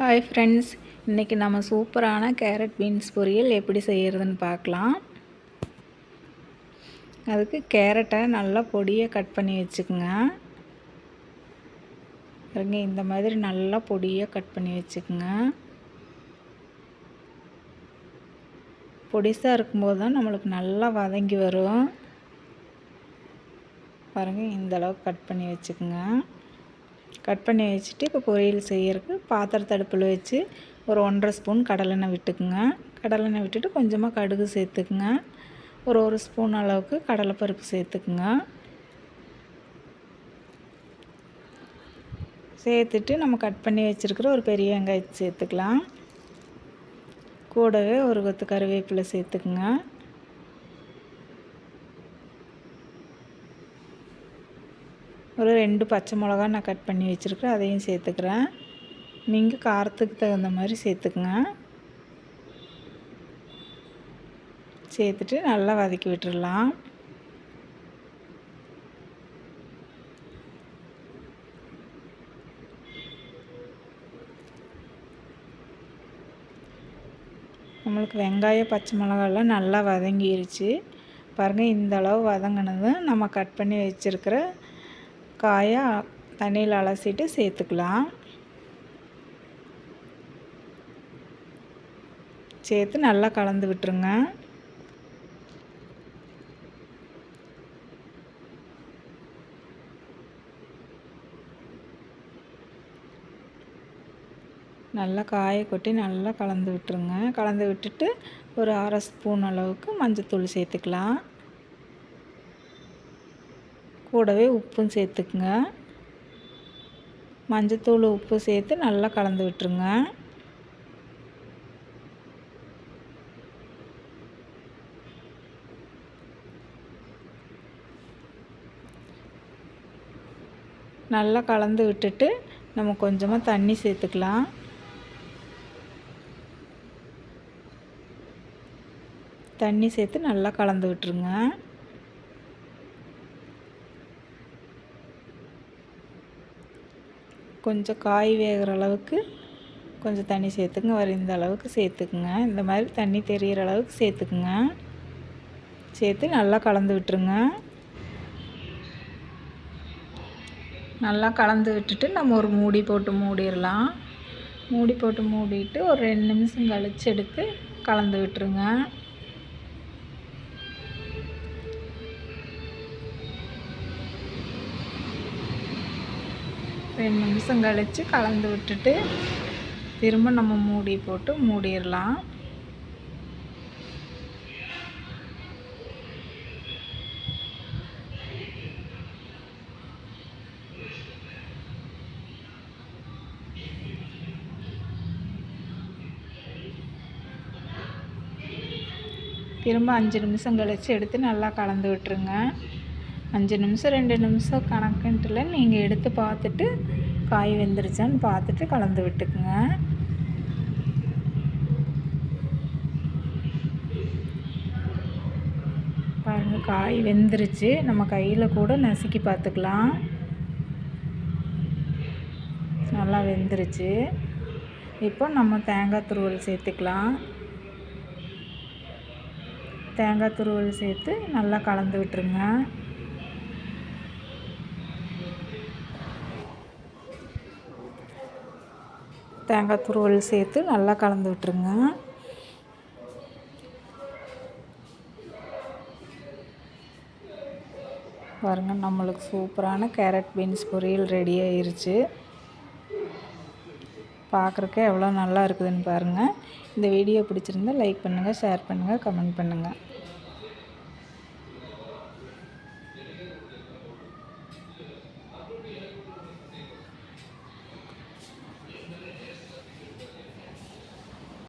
Hi friends இன்றைக்கி நம்ம சூப்பரான கேரட் பீன்ஸ் பொரியல் எப்படி செய்கிறதுன்னு பார்க்கலாம். அதுக்கு கேரட்டை நல்லா பொடியை கட் பண்ணி வச்சுக்கோங்க. பாருங்க இந்த மாதிரி நல்லா பொடியை கட் பண்ணி வச்சுக்கோங்க. பொடிசாக இருக்கும்போது தான் நம்மளுக்கு நல்லா வதங்கி வரும். பாருங்கள் இந்த அளவுக்கு கட் பண்ணி வச்சுக்கோங்க. கட் பண்ணி வச்சுட்டு இப்போ பொரியல் செய்யறதுக்கு பாத்திரத்தை அடுப்பில் வச்சு ஒரு ஒன்றரை ஸ்பூன் கடலெண்ணெய் விட்டுக்குங்க. கடலெண்ணெய் விட்டுட்டு கொஞ்சமாக கடுகு சேர்த்துக்குங்க. ஒரு ஒரு ஸ்பூன் அளவுக்கு கடலைப்பருப்பு சேர்த்துக்குங்க. சேர்த்துட்டு நம்ம கட் பண்ணி வச்சுருக்கிற ஒரு பெரிய வெங்காயத்தை சேர்த்துக்கலாம். கூடவே ஒரு கொத்து கருவேப்பிலை சேர்த்துக்குங்க. ஒரு ரெண்டு பச்சை மிளகா நான் கட் பண்ணி வச்சுருக்கிறேன் அதையும் சேர்த்துக்கிறேன். நீங்கள் காரத்துக்கு தகுந்த மாதிரி சேர்த்துக்குங்க. சேர்த்துட்டு நல்லா வதக்கி விட்டுடலாம் நம்மளுக்கு வெங்காயம் பச்சை மிளகாலாம் நல்லா வதங்கிருச்சு. பாருங்கள் இந்த அளவு வதங்கினதும் நம்ம கட் பண்ணி வச்சுருக்கிற காயாக தண்ணியில் அலசிட்டு சேர்த்துக்கலாம். சேர்த்து நல்லா கலந்து விட்டுருங்க. நல்லா காயை கொட்டி நல்லா கலந்து விட்டுருங்க. கலந்து விட்டுட்டு ஒரு அரை ஸ்பூன் அளவுக்கு மஞ்சத்தூள் சேர்த்துக்கலாம். கூடவே உப்பும் சேர்த்துக்குங்க. மஞ்சத்தூள் உப்பு சேர்த்து நல்லா கலந்து விட்டுருங்க. நல்லா கலந்து விட்டுட்டு நம்ம கொஞ்சமாக தண்ணி சேர்த்துக்கலாம். தண்ணி சேர்த்து நல்லா கலந்து விட்டுருங்க. கொஞ்சம் காய் வேகிற அளவுக்கு கொஞ்சம் தண்ணி சேர்த்துக்குங்க. வர இந்த அளவுக்கு சேர்த்துக்குங்க. இந்த மாதிரி தண்ணி தெரிகிற அளவுக்கு சேர்த்துக்குங்க. சேர்த்து நல்லா கலந்து விட்டுருங்க. நல்லா கலந்து விட்டுட்டு நம்ம ஒரு மூடி போட்டு மூடிடலாம். மூடி போட்டு மூடிட்டு ஒரு ரெண்டு நிமிஷம் கழித்து எடுத்து கலந்து விட்டுருங்க. ரெண்டு நிமிஷம் கழித்து கலந்து விட்டுட்டு திரும்ப நம்ம மூடி போட்டு மூடிடலாம். திரும்ப அஞ்சு நிமிஷம் கழித்து எடுத்து நல்லா கலந்து விட்டுருங்க. அஞ்சு நிமிஷம் ரெண்டு நிமிஷம் கணக்குன்ட்டுல நீங்கள் எடுத்து பார்த்துட்டு காய் வெந்துருச்சான்னு பார்த்துட்டு கலந்து விட்டுக்குங்க. பாருங்கள் காய் வெந்துருச்சு. நம்ம கையில் கூட நசுக்கி பார்த்துக்கலாம். நல்லா வெந்துருச்சு. இப்போ நம்ம தேங்காய் துருவல் சேர்த்துக்கலாம். தேங்காய் துருவல் சேர்த்து நல்லா கலந்து விட்டுருங்க. தேங்காய் துருவல் சேர்த்து நல்லா கலந்து விட்டுருங்க. பாருங்க நம்மளுக்கு சூப்பரான கேரட் பீன்ஸ் பொரியல் ரெடி ஆயிருச்சு. பார்க்குறக்கே எவ்வளோ நல்லா இருக்குதுன்னு பாருங்கள் இந்த வீடியோ பிடிச்சிருந்தா லைக் பண்ணுங்கள் ஷேர் பண்ணுங்கள் கமெண்ட் பண்ணுங்கள்